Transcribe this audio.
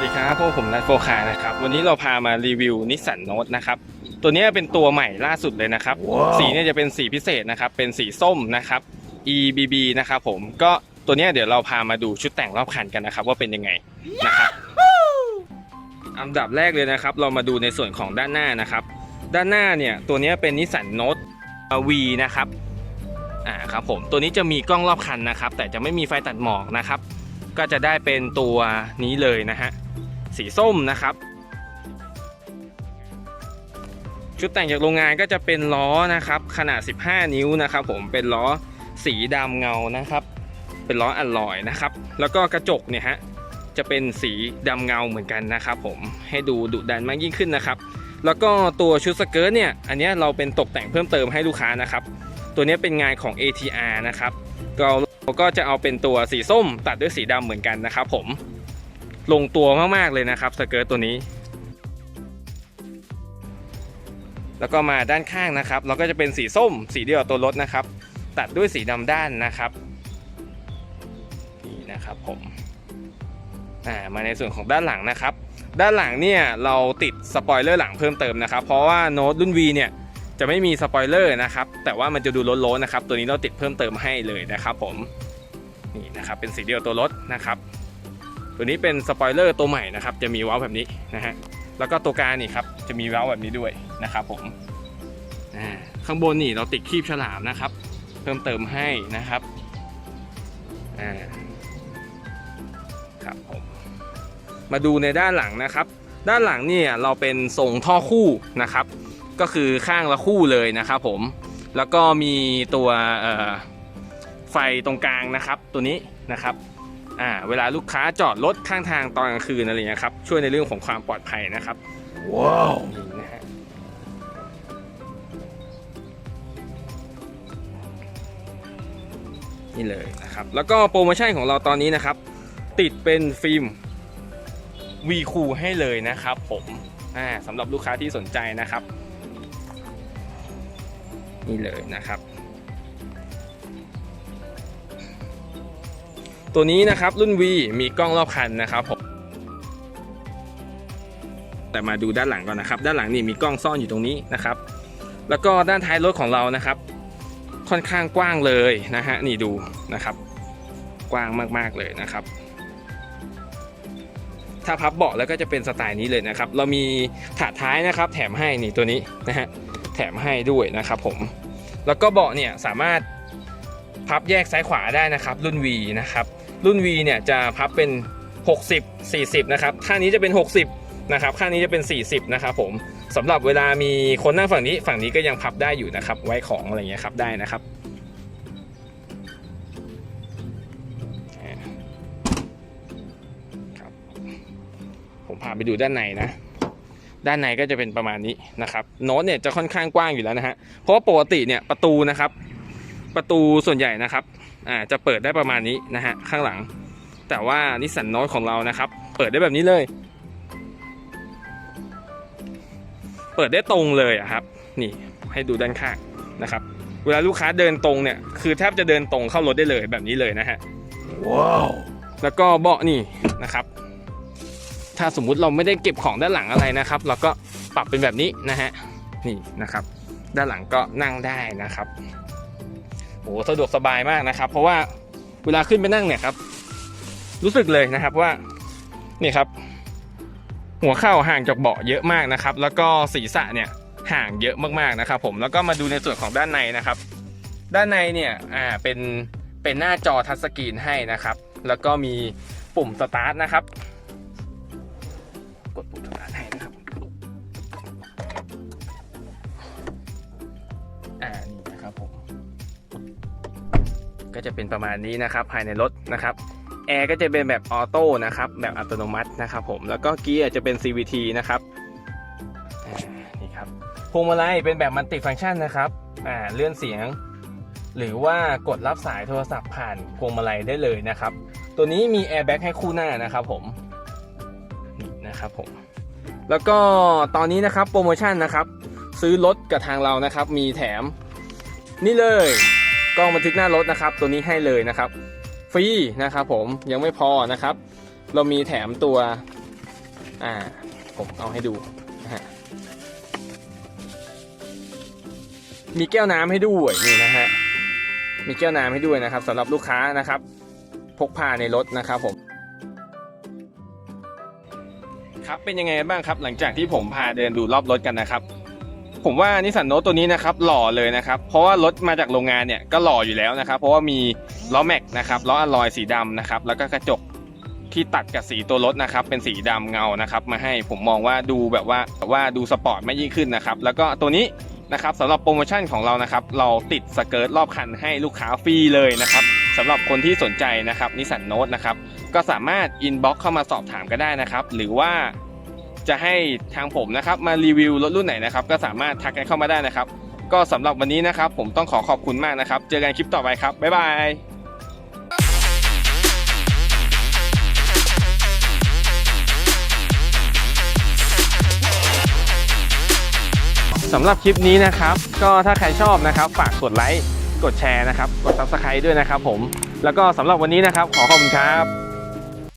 สวัสดีครับพวกผมนัทโฟคานะครับ วันนี้เราพามารีวิวนิสสันโนตนะครับ ตัวนี้เป็นตัวใหม่ล่าสุดเลยนะครับสีเนี่ยจะเป็นสีพิเศษนะครับ เป็นสีส้มนะครับ EBB นะครับผม ก็ตัวเนี้ยเดี๋ยวเราพามาดูชุดแต่งรอบคันกันนะครับ ว่าเป็นยังไงนะครับอันดับแรกเลยนะครับ เรามาดูในส่วนของด้านหน้านะครับ ด้านหน้าเนี่ยตัวเนี้ยเป็นนิสสันโนต V นะครับ อ่าครับผม ตัวนี้จะมีกล้องรอบคันนะครับ แต่จะไม่มีไฟตัดหมอกนะครับ ก็จะได้เป็นตัวนี้เลยนะฮะ สีส้มนะครับ ชุดแต่งจากโรงงานก็จะเป็นล้อนะครับ ขนาด 15 นิ้วนะครับ ผมเป็นล้อสีดำเงานะครับ เป็นล้ออัลลอยนะครับ แล้วก็กระจกเนี่ยฮะจะเป็นสีดำเงาเหมือนกันนะครับ ผมให้ดูดุดันมากยิ่งขึ้นนะครับ แล้วก็ตัวชุดสเกิร์ตเนี่ยอันนี้เราเป็นตกแต่งเพิ่มเติมให้ลูกค้านะครับ ตัวนี้เป็นงานของ ATR นะครับเราก็จะเอาเป็นตัวสีส้มตัดด้วยสีดำเหมือนกันนะครับ ผม ลงตัวมากๆเลยนะครับสเกิร์ตตัวนี้ แล้วก็มาด้านข้างนะครับ เราก็จะเป็นสีส้มสีเดียวกับตัวรถนะครับ ตัดด้วยสีดำด้านนะครับนี่นะครับผมอ่ามาในส่วนของด้านหลังนะครับ ด้านหลังเนี่ยเราติดสปอยเลอร์หลังเพิ่มเติมนะครับ เพราะว่าโน้ตรุ่น V เนี่ยจะไม่มีสปอยเลอร์นะครับ แต่ว่ามันจะดูโล้นๆนะครับ ตัวนี้เราติดเพิ่มเติมให้เลยนะครับผม นี่นะครับ เป็นสีเดียวตัวรถนะครับ ตัวนี้เป็นสปอยเลอร์ตัวใหม่นะครับ จะมีว้าวแบบนี้นะฮะ แล้วก็ตัวกลางนี่ครับ จะมีว้าวแบบนี้ด้วยนะครับผมข้างบนนี่เราติดครีบฉลามนะครับ เพิ่มเติมให้นะครับครับผมมาดูในด้านหลังนะครับ ด้านหลังเนี่ยเราเป็นทรงท่อคู่นะครับ ก็คือข้างละคู่เลยนะครับผม แล้วก็มีตัวไฟตรงกลางนะครับ ตัวนี้นะครับ อ่าเวลาลูกค้าจอดรถข้างทางตอนกลางคืนอะไรเงี้ยครับช่วยในเรื่องของความปลอดภัยนะครับว้าวนี่นะฮะนี่เลยนะครับแล้วก็โปรโมชั่นของเราตอนนี้นะครับ ติดเป็นฟิล์มวีคูให้เลยนะครับผมอ่าสำหรับลูกค้าที่สนใจนะครับ นี่เลยนะครับ ตัวนี้นะครับรุ่น V มีกล้องรอบคันนะครับผมแต่มาดูด้านหลังก่อนนะครับ ด้านหลังนี่มีกล้องซ่อนอยู่ตรงนี้นะครับ แล้วก็ด้านท้ายรถของเรานะครับ ค่อนข้างกว้างเลยนะฮะนี่ดูนะครับ กว้างมากๆเลยนะครับ ถ้าพับเบาะแล้วก็จะเป็นสไตล์นี้เลยนะครับ เรามีถาดท้ายนะครับ แถมให้นี่ตัวนี้นะฮะแถมให้ด้วยนะครับผม แล้วก็เบาะเนี่ยสามารถพับแยกซ้ายขวาได้นะครับ รุ่น V นะครับ รุ่น V เนี่ยจะพับเป็น 60 40 นะครับข้างนี้จะเป็น 60 นะครับข้างนี้จะเป็น 40 นะครับผมสำหรับเวลามีคนนั่งฝั่งนี้ฝั่งนี้ก็ยังพับได้อยู่นะครับ ไว้ของอะไรเงี้ยครับได้นะครับครับผมพาไปดูด้านในนะ ด้านในก็จะเป็นประมาณนี้นะครับโน้ตเนี่ยจะค่อนข้างกว้างอยู่แล้วนะฮะเพราะว่าปกติเนี่ยประตูนะครับ ประตูส่วนใหญ่นะครับ อ่าจะเปิดได้ประมาณนี้นะฮะข้างหลัง แต่ว่านิสสันโน้ตของเรานะครับ เปิดได้แบบนี้เลย เปิดได้ตรงเลยอะครับ นี่ให้ดูด้านข้างนะครับ เวลาลูกค้าเดินตรงเนี่ยคือแทบจะเดินตรงเข้ารถได้เลยแบบนี้เลยนะฮะว้าวแล้วก็เบาะนี่นะครับ ถ้าสมมุติเราไม่ได้เก็บของด้านหลังอะไรนะครับ เราก็ปรับเป็นแบบนี้นะฮะนี่นะครับ ด้านหลังก็นั่งได้นะครับ โอ้สะดวกสบายมากนะครับ เพราะว่าเวลาขึ้นไปนั่งเนี่ยครับ รู้สึกเลยนะครับว่านี่ครับ หัวเข่าห่างจากเบาะเยอะมากนะครับ แล้วก็ศีรษะเนี่ยห่างเยอะมากๆนะครับ ผมแล้วก็มาดูในส่วนของด้านในนะครับ ด้านในเนี่ยอ่าเป็นเป็นหน้าจอทัชสกรีนให้นะครับ แล้วก็มีปุ่มสตาร์ทนะครับ กดปุ่มสตาร์ทให้นะครับอ่านี่นะครับผม ก็จะเป็นประมาณนี้นะครับภายในรถนะครับแอร์ก็จะเป็นแบบออโต้นะครับแบบอัตโนมัตินะครับผมแล้วก็เกียร์จะเป็น CVT นะครับนี่ครับพวงมาลัยเป็นแบบมัลติฟังก์ชันนะครับอ่าเลื่อนเสียง หรือว่ากดรับสายโทรศัพท์ผ่านพวงมาลัยได้เลยนะครับ ตัวนี้มีแอร์แบ็กให้คู่หน้านะครับผมนี่นะครับผมแล้วก็ตอนนี้นะครับโปรโมชั่นนะครับ ซื้อรถกับทางเรานะครับ มีแถม นี่เลย กล้องบันทึกหน้ารถนะครับ ตัวนี้ให้เลยนะครับ ฟรีนะครับผมยังไม่พอนะครับ เรามีแถมตัวอ่าผมเอาให้ดูนะฮะมีแก้วน้ำให้ด้วยนี่นะฮะมีแก้วน้ำให้ด้วยนะครับสำหรับลูกค้านะครับ พกพาในรถนะครับผมครับเป็นยังไงบ้างครับ หลังจากที่ผมพาเดินดูรอบรถกันนะครับ ผมว่านิสสันโนตตัวนี้นะครับหล่อเลยนะครับ เพราะว่ารถมาจากโรงงานเนี่ยก็หล่ออยู่แล้วนะครับ เพราะว่ามีล้อแม็กนะครับล้ออะลอยสีดำนะครับแล้วก็กระจกที่ตัดกับสีตัวรถนะครับ เป็นสีดำเงานะครับมาให้ผมมองว่าดูแบบว่าว่าดูสปอร์ตมากยิ่งขึ้นนะครับ แล้วก็ตัวนี้นะครับสำหรับโปรโมชั่นของเรานะครับ เราติดสเกิร์ตรอบคันให้ลูกค้าฟรีเลยนะครับสำหรับคนที่สนใจนะครับนิสสันโนตนะครับก็สามารถอินบ็อกเข้ามาสอบถามก็ได้นะครับ หรือว่า จะให้ทางผมนะครับมารีวิวรถรุ่นไหนนะครับก็สามารถทักกันเข้ามาได้นะครับ ก็สำหรับวันนี้นะครับ ผมต้องขอขอบคุณมากนะครับ เจอกันคลิปต่อไปครับ บ๊ายบายสำหรับคลิปนี้นะครับ ก็ถ้าใครชอบนะครับ ฝากกดไลค์ กดแชร์นะครับ กด subscribe ด้วยนะครับผม แล้วก็สำหรับวันนี้นะครับ ขอขอบคุณครับ